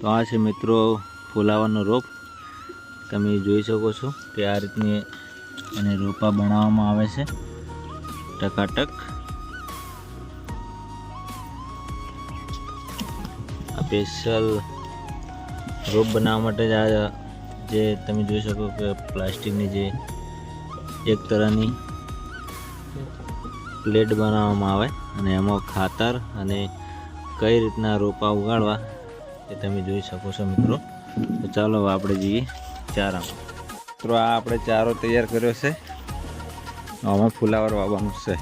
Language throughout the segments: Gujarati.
તો આ છે મિત્રો ફુલાવાનો રોપ. તમે જોઈ શકો છો કે આ રીતની એને રોપા બનાવવામાં આવે છે. ટકાટક. સ્પેશિયલ રોપ બનાવવા માટે જ આ જે તમે જોઈ શકો કે પ્લાસ્ટિકની જે એક તરહની પ્લેટ બનાવવામાં આવે અને એમાં ખાતર અને કઈ રીતના રોપા ઉગાડવા એ તમે જોઈ શકો છો મિત્રો. તો ચાલો આપણે જઈએ ચારા મિત્રો, આ આપણે ચારો તૈયાર કર્યો છે. આમાં ફુલાવર વાવવાનું છે.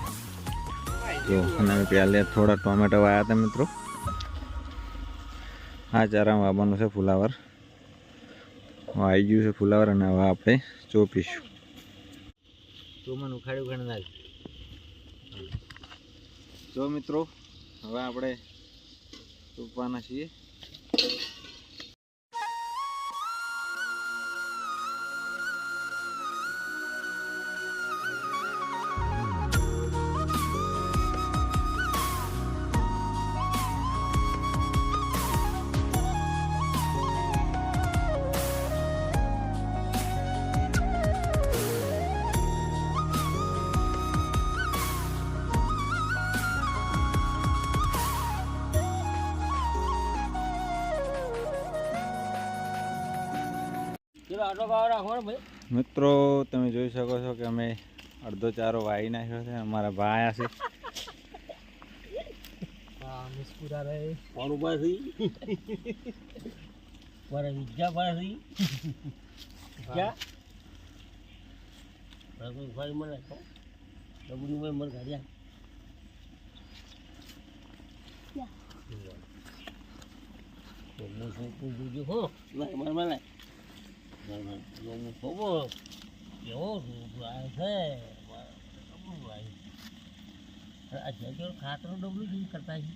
જો અને અમે પહેલે થોડા ટોમેટો વાવ્યા હતા મિત્રો. આ ચારામાં વાવવાનું છે ફુલાવર. આવી ગયું છે ફુલાવર અને હવે આપણે ચોપીશું. તું મને ઉખાડી ઉખાડી નાખ. જો મિત્રો, હવે આપણે ચોપવાના છીએ. મિત્રો તમે જોઈ શકો છો કે અમે અડધો ચારો વાઈ નાખ્યો છે અમારા ભાઈ છે. ખાતરો ડબલું જ કરતા છે?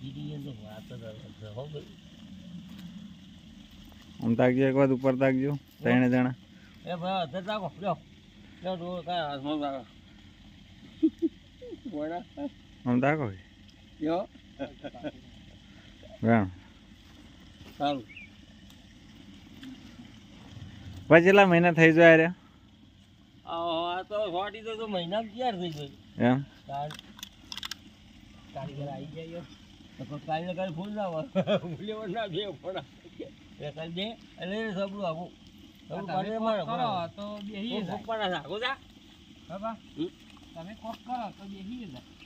બીજી તો વાત જ હો ભાઈ આમ તાકજો એક વાર ઉપર તાકજો ત્રણે જણા. એ ભાઈ અત્યારે તાકો લ્યો. લ્યો ડોળ કા હાથમાં તાકો વડા. આમ તાકો. લ્યો. રામ સારું. પછી કેટલા મહિના થઈ જાય રે? આ તો સોટી તો તો મહિના તૈયાર થઈ ગઈ. એમ? કારીગર આવી જાય તો કાલે ફૂલ ના હોય ના બે પણ એ દે એટલે સબડું આખું સબડું કાઢી મારે તો બેહી પપ્પાના નાખો જા. બાબા તમે કોક કરો તો બેહી જાય.